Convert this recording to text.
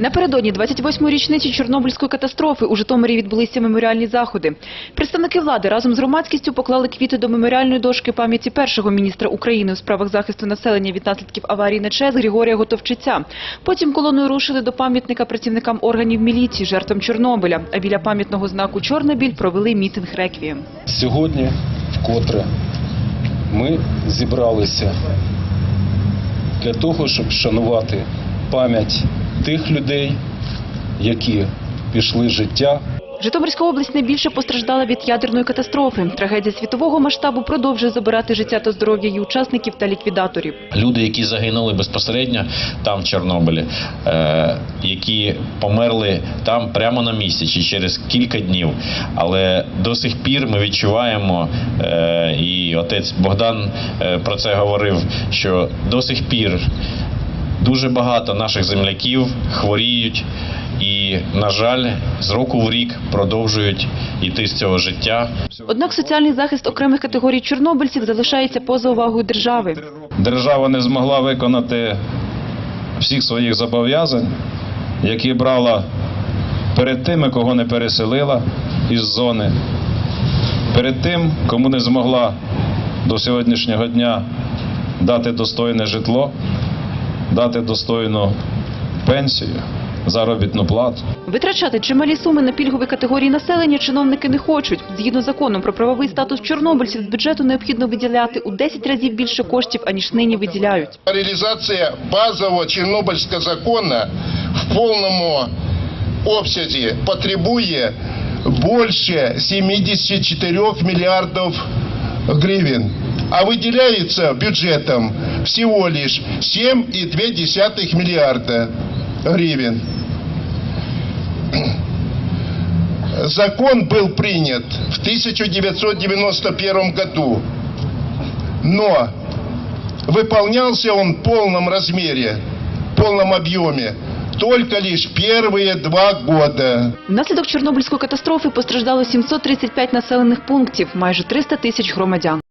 Напередодні 28-ї річниці Чорнобильської катастрофи у Житомирі відбулися меморіальні заходи. Представники влади разом з громадськістю поклали квіти до меморіальної дошки пам'яті першого міністра України у справах захисту населення від наслідків аварії на ЧАЕС Григорія Готовчиця. Потім колоною рушили до пам'ятника працівникам органів міліції, жертвам Чорнобиля. А біля пам'ятного знаку «Чорнобіль» провели мітинг реквієм. Сьогодні вкотре ми зібралися для того, щоб вшанувати пам'ять тих людей, які пішли життя Житомирська область найбільше постраждала від ядерної катастрофи. Трагедія світового масштабу продовжує забирати життя та здоров'я її учасників та ліквідаторів. Люди, які загинули безпосередньо там в Чорнобилі, е, які померли там прямо на місці чи через кілька днів. Але до сих пір ми відчуваємо, е, і отець Богдан е, про це говорив, що до сих пір дуже багато наших земляків хворіють. І, на жаль, з року в рік продовжують йти з цього життя. Однак соціальний захист окремих категорій чорнобильців залишається поза увагою держави. держава не змогла виконати всіх своїх зобов'язань, які брала перед тими, кого не переселила із зони, перед тим, кому не змогла до сьогоднішнього дня дати достойне житло, дати достойну пенсію, заробітну плату. Витрачати чималі суми на пільгові категорії населення чиновники не хочуть. Згідно з законом про правовий статус чорнобильців з бюджету необхідно виділяти у 10 разів більше коштів, аніж нині виділяють. Реализация базового Чернобыльского закона в полном обсяге потребует больше 74 миллиардов гривен. А выделяется бюджетом всего лишь 7,2 миллиарда гривен. Закон был принят в 1991 году, но выполнялся он в полном размере, в полном объеме только лишь первые два года. Внаслідок Чорнобильської катастрофи постраждало 735 населених пунктів, майже 300 тисяч громадян.